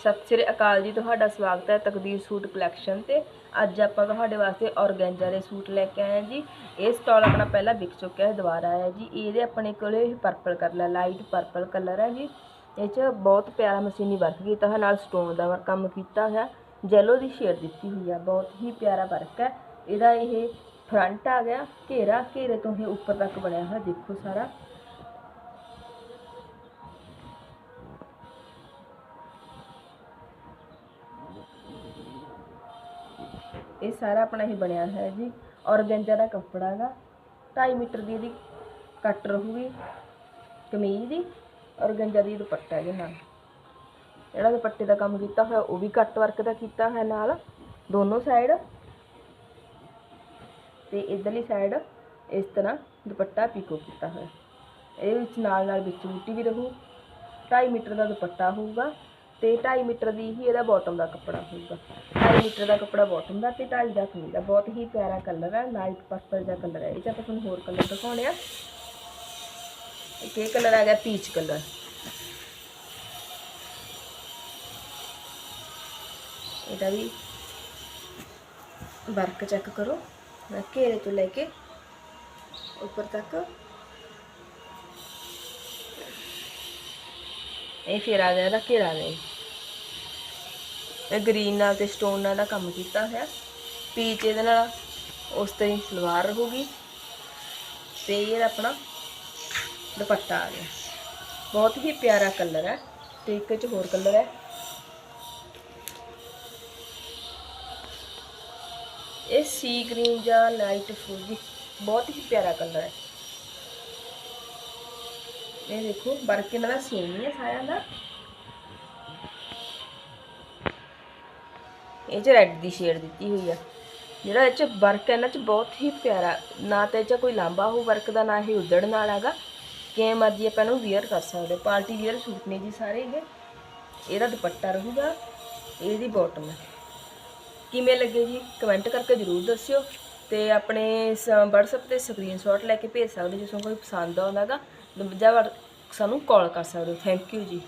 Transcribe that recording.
ਸਤਿ ਸ੍ਰੀ ਅਕਾਲ ਜੀ, ਤੁਹਾਡਾ ਸਵਾਗਤ ਹੈ ਤਕਦੀਰ ਸੂਟ ਕਲੈਕਸ਼ਨ ਤੇ। ਅੱਜ ਆਪਾਂ ਤੁਹਾਡੇ ਵਾਸਤੇ ਔਰਗੈਂਜਾ ਦੇ ਸੂਟ ਲੈ ਕੇ ਆਏ ਹਾਂ ਜੀ। ਇਹ ਸਟਾਲ ਆਪਣਾ ਪਹਿਲਾਂ ਵਿਕ ਚੁੱਕਿਆ ਹੈ, ਦੁਬਾਰਾ ਆਇਆ ਜੀ। ਇਹਦੇ ਆਪਣੇ ਕੋਲੇ purple colour light purple colour ਹੈ ਜੀ। ਇਹ 'ਚ ਬਹੁਤ ਪਿਆਰਾ ਮਸ਼ੀਨੀ ਵਰਕ ਕੀਤਾ ਹੈ, ਨਾਲ ਸਟੋਨ ਦਾ ਵਰ- ਕੰਮ ਕੀਤਾ ਹੋਇਆ ਜੈਲੋ ਦੀ ਸ਼ੇਡ ਦਿੱਤੀ ਹੋਈ ਆ, ਬਹੁਤ ਹੀ ਪਿਆਰਾ ਵਰਕ ਹੈ। ਇਹਦਾ ਇਹ ਫਰੰਟ ਆ ਗਿਆ, ਘੇਰਾ, ਘੇਰੇ ਤੋਂ ਇਹ ਉੱਪਰ ਤੱਕ ਬਣਿਆ ਹੋਇਆ, ਦੇਖੋ ਸਾਰਾ। ਇਹ ਸਾਰਾ ਆਪਣਾ ਹੀ ਬਣਿਆ ਹੈ ਜੀ। ਔਰਗੈਂਜਾ ਦਾ ਕੱਪੜਾ ਹੈਗਾ 2.5 ਮੀਟਰ ਦੀ ਇਹਦੀ ਕੱਟ ਰਹੂਗੀ, ਕਮੀਜ਼ ਦੀ ਔਰਗੈਂਜਾ ਦੀ ਦੁਪੱਟਾ ਇਹਦੇ ਨਾਲ। ਜਿਹੜਾ ਦੁਪੱਟੇ ਦਾ ਕੰਮ ਕੀਤਾ ਹੋਇਆ, ਉਹ ਵੀ ਕੱਟ ਵਰਕ ਦਾ ਕੀਤਾ ਹੋਇਆ ਨਾਲ, ਦੋਨੋਂ ਸਾਈਡ ਤੇ ਇਧਰਲੀ ਸਾਈਡ ਇਸ ਤਰ੍ਹਾਂ ਦੁਪੱਟਾ ਪੀਕੋ ਕੀਤਾ ਹੋਇਆ। ਇਹਦੇ ਵਿੱਚ ਨਾਲ ਨਾਲ ਵਿੱਚ ਬੂਟੀ ਵੀ ਰਹੂ 2.5 ਮੀਟਰ ਦਾ ਦੁਪੱਟਾ ਹੋਊਗਾ ਤੇ 2.5 ਮੀਟਰ ਦੀ ਹੀ ਇਹਦਾ ਬਾਟਮ ਦਾ ਕੱਪੜਾ ਹੋਊਗਾ। 2.5 ਮੀਟਰ ਦਾ ਕੱਪੜਾ ਬਾਟਮ ਦਾ ਤੇ 2.5 ਦਾ ਕਮੀਜ਼ ਦਾ। ਬਹੁਤ ਹੀ ਪਿਆਰਾ ਕਲਰ ਹੈ ਲਾਈਟ ਪਰਪਲ ਦਾ ਕਲਰ ਹੈ। ਇਹ 'ਚ ਆਪਾਂ ਤੁਹਾਨੂੰ ਹੋਰ ਕਲਰ ਦਿਖਾਉਣੇ ਆ। ਇੱਕ ਇਹ ਕਲਰ ਆ ਗਿਆ ਪੀਚ ਕਲਰ ਇਹਦਾ ਵੀ ਵਰਕ ਚੈੱਕ ਕਰੋ। ਮੈਂ ਘੇਰੇ ਤੋਂ ਲੈ ਕੇ ਉੱਪਰ ਤੱਕ ਇਹ ਫਿਰ ਆ ਗਿਆ ਇਹਦਾ ਘੇਰਾ ਨੇ ਇਹ ਗ੍ਰੀਨ ਨਾਲ ਤੇ ਸਟੋਨ ਨਾਲ ਦਾ ਕੰਮ ਕੀਤਾ ਹੋਇਆ। ਪੀਚ ਇਹਦੇ ਨਾਲ ਉਸ ਤਰ੍ਹਾਂ ਹੀ ਸਲਵਾਰ ਰਹੂਗੀ। ਤੇ ਇਹ ਆਪਣਾ ਦੁਪੱਟਾ ਆ ਗਿਆ। ਬਹੁਤ ਹੀ ਪਿਆਰਾ ਕਲਰ ਹੈ ਤੇ ਇੱਕ ਚ ਹੋਰ ਕਲਰ ਹੈ। ਇਹ ਸੀ ਗ੍ਰੀਨ ਜਾਂ ਲਾਈਟ ਫਰੂਜੀ ਬਹੁਤ ਹੀ ਪਿਆਰਾ ਕਲਰ ਹੈ। ਇਹ ਦੇਖੋ, ਵਰਕ ਇਹਨਾਂ ਦਾ ਸੇਮ ਹੀ ਹੈ ਸਾਰਿਆਂ ਦਾ। ਇਹ ਚ ਰੈੱਡ ਦੀ ਸ਼ੇਡ ਦਿੱਤੀ ਹੋਈ ਆ। ਜਿਹੜਾ ਇਹ ਚ ਵਰਕ ਹੈ ਇਹਨਾਂ ਚ ਬਹੁਤ ਹੀ ਪਿਆਰਾ, ਨਾ ਤਾਂ ਇਹ ਚ ਕੋਈ ਲਾਂਬਾ ਹੋ ਵਰਕ ਦਾ, ਨਾ ਹੀ ਉਧੜਨ ਨਾਲ ਹੈਗਾ। ਕਿਵੇਂ ਮਰਜ਼ੀ ਆਪਾਂ ਇਹਨੂੰ ਵੀਅਰ ਕਰ ਸਕਦੇ ਪਾਰਟੀ ਵੀਅਰ ਸੂਟ ਨੇ ਜੀ ਸਾਰੇ ਇਹ ਇਹਦਾ ਦੁਪੱਟਾ ਰਹੂਗਾ, ਇਹਦੀ ਬਾਟਮ ਕਿਵੇਂ ਲੱਗੇ ਜੀ? ਕਮੈਂਟ ਕਰਕੇ ਜਰੂਰ ਦੱਸਿਓ। ਤੇ ਆਪਣੇ WhatsApp ਤੇ ਸਕਰੀਨਸ਼ਾਟ ਲੈ ਕੇ ਭੇਜ ਸਕਦੇ ਹੋ ਜੇ ਤੁਹਾਨੂੰ ਕੋਈ ਪਸੰਦ ਆਉਂਦਾਗਾ ਦੂਜਾ ਵਟ- ਸਾਨੂੰ ਕਾਲ ਕਰ ਸਕਦੇ ਹੋ। ਥੈਂਕ ਯੂ ਜੀ।